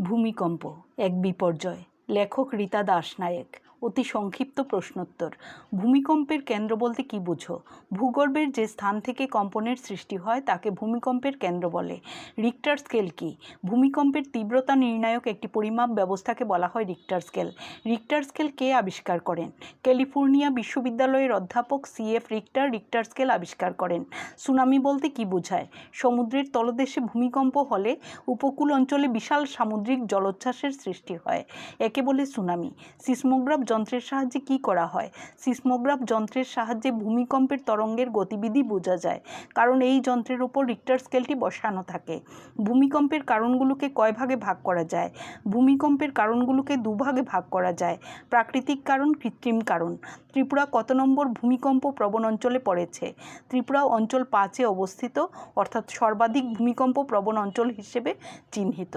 ভূমিকম্প এক বিপর্যয়। লেখক রীতা দাস নায়েক অতি সংক্ষিপ্ত প্রশ্নোত্তর। ভূমিকম্পের কেন্দ্র বলতে কী বুঝো? ভূগর্ভের যে স্থান থেকে কম্পনের সৃষ্টি হয়, তাকে ভূমিকম্পের কেন্দ্র বলে। রিক্টার স্কেল কি? ভূমিকম্পের তীব্রতা নির্ণায়ক একটি পরিমাপ ব্যবস্থাকে বলা হয় রিক্টার স্কেল রিক্টার স্কেল কে আবিষ্কার করেন? ক্যালিফোর্নিয়া বিশ্ববিদ্যালয়ের অধ্যাপক C F Richter Richter scale আবিষ্কার করেন। সুনামি বলতে কি বোঝায়? সমুদ্রের তলদেশে ভূমিকম্প হলে উপকূল অঞ্চলে বিশাল সামুদ্রিক জলোচ্ছ্বাসের সৃষ্টি হয়। একে বলে সুনামি। সিসমোগ্রাফ যন্ত্রের সাহায্যে কি করা হয়? সিসমোগ্রাফ যন্ত্রের সাহায্যে ভূমিকম্পের তরঙ্গের গতিবিধি বোঝা যায়, কারণ এই যন্ত্রের ওপর রিক্টার স্কেলটি বসানো থাকে। ভূমিকম্পের কারণগুলোকে কয় ভাগে ভাগ করা যায়? ভূমিকম্পের কারণগুলোকে দুভাগে ভাগ করা যায়। প্রাকৃতিক কারণ, কৃত্রিম কারণ। ত্রিপুরা কত নম্বর ভূমিকম্প প্রবণ অঞ্চলে পড়েছে? ত্রিপুরা অঞ্চল পাঁচে অবস্থিত, অর্থাৎ সর্বাধিক ভূমিকম্প প্রবণ অঞ্চল হিসেবে চিহ্নিত।